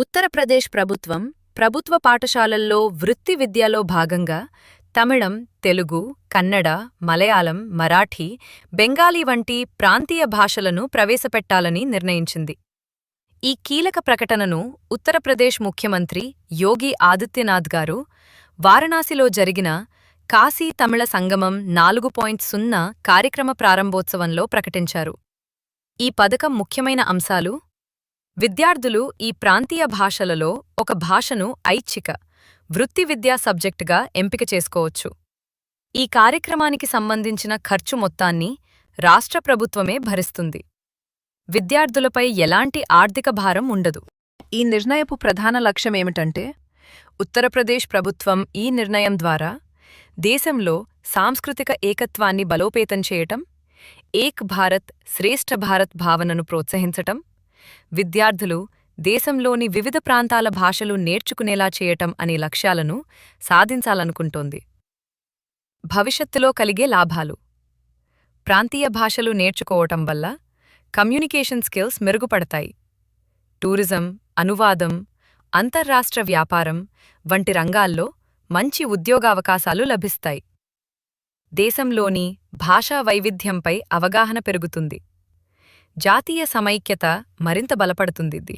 ఉత్తరప్రదేశ్ ప్రభుత్వం ప్రభుత్వ పాఠశాలల్లో వృత్తి విద్యలో భాగంగా తమిళం తెలుగు కన్నడ మలయాళం మరాఠీ బెంగాలీ వంటి ప్రాంతీయ భాషలను ప్రవేశపెట్టాలని నిర్ణయించింది. ఈ కీలక ప్రకటనను ఉత్తరప్రదేశ్ ముఖ్యమంత్రి యోగి ఆదిత్యనాథ్ గారు వారణాసిలో జరిగిన కాశీ తమిళ సంగమం నాలుగు పాయింట్ సున్నా కార్యక్రమ ప్రారంభోత్సవంలో ప్రకటించారు. ఈ పథకం ముఖ్యమైన అంశాలు విద్యార్థులు ఈ ప్రాంతీయ భాషలలో ఒక భాషను ఐచ్ఛిక వృత్తి విద్యా సబ్జెక్టుగా ఎంపిక చేసుకోవచ్చు. ఈ కార్యక్రమానికి సంబంధించిన ఖర్చు మొత్తాన్ని రాష్ట్ర ప్రభుత్వమే భరిస్తుంది. విద్యార్థులపై ఎలాంటి ఆర్థిక భారం ఉండదు. ఈ నిర్ణయపు ప్రధాన లక్ష్యమేమిటంటే ఉత్తరప్రదేశ్ ప్రభుత్వం ఈ నిర్ణయం ద్వారా దేశంలో సాంస్కృతిక ఏకత్వాన్ని బలోపేతం చేయటం ఏక్ భారత్ శ్రేష్ఠ భారత్ భావనను ప్రోత్సహించటం విద్యార్థులు దేశంలోని వివిధ ప్రాంతాల భాషలు నేర్చుకునేలా చేయటం అనే లక్ష్యాలను సాధించాలనుకుంటోంది. భవిష్యత్తులో కలిగే లాభాలు. ప్రాంతీయ భాషలు నేర్చుకోవటం వల్ల కమ్యూనికేషన్ స్కిల్స్ మెరుగుపడతాయి. టూరిజం అనువాదం అంతర్రాష్ట్ర వ్యాపారం వంటి రంగాల్లో మంచి ఉద్యోగావకాశాలు లభిస్తాయి. దేశంలోని భాషా వైవిధ్యంపై అవగాహన పెరుగుతుంది. జాతీయ సమైక్యత మరింత బలపడుతుంది